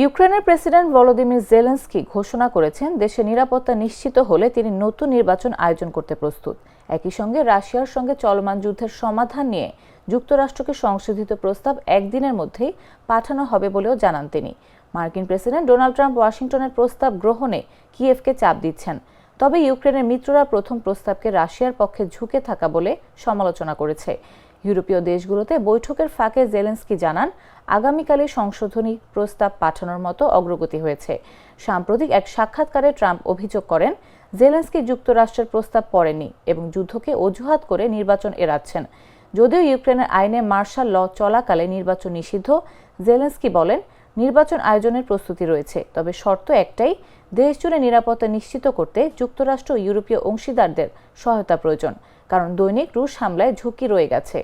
ইউক্রেনের president Volodymyr Zelensky ঘোষণা করেছেন দেশে নিরাপত্তা নিশ্চিত হলে তিনি নতুন নির্বাচন আয়োজন করতে প্রস্তুত। একই সঙ্গে রাশিয়ার সঙ্গে চলমান যুদ্ধের সমাধান নিয়ে যুক্তরাষ্ট্রকে সংশোধিত প্রস্তাব একদিনের মধ্যেই পাঠানো হবে বলেও জানান তিনি। মার্কিন প্রেসিডেন্ট ডোনাল্ড ট্রাম্প ওয়াশিংটনের প্রস্তাব গ্রহণে কিয়েভকে চাপ দিচ্ছেন। তবে ইউক্রেনের মিত্ররা প্রথম প্রস্তাবকে রাশিয়ার পক্ষে ঝুঁকে থাকা বলে সমালোচনা করেছে। ইউরোপীয় দেশগুলোতে বৈঠকের ফাঁকে জেলেন্সকি জানান, আগামীকালে সংশোধনী প্রস্তাব পাঠানোর মতো অগ্রগতি হয়েছে। সাম্প্রতিক এক সাক্ষাৎকারে ট্রাম্প অভিযোগ করেন, জেলেন্সকি যুক্তরাষ্ট্রের প্রস্তাব পড়েনি এবং যুদ্ধকে অজুহাত করে নির্বাচন এড়াচ্ছেন। যদিও ইউক্রেনের আইনে মার্শাল ল চলাকালে নির্বাচন নিষিদ্ধ, জেলেন্সকি বলেন নির্বাচন আয়োজনের প্রস্তুতি রয়েছে, তবে শর্ত একটাই, দেশজুড়ে নিরাপত্তা নিশ্চিত করতে যুক্তরাষ্ট্র ইউরোপীয় অংশীদারদের সহায়তা প্রয়োজন, কারণ দৈনিক রুশ হামলায় ঝুঁকি রয়ে গেছে।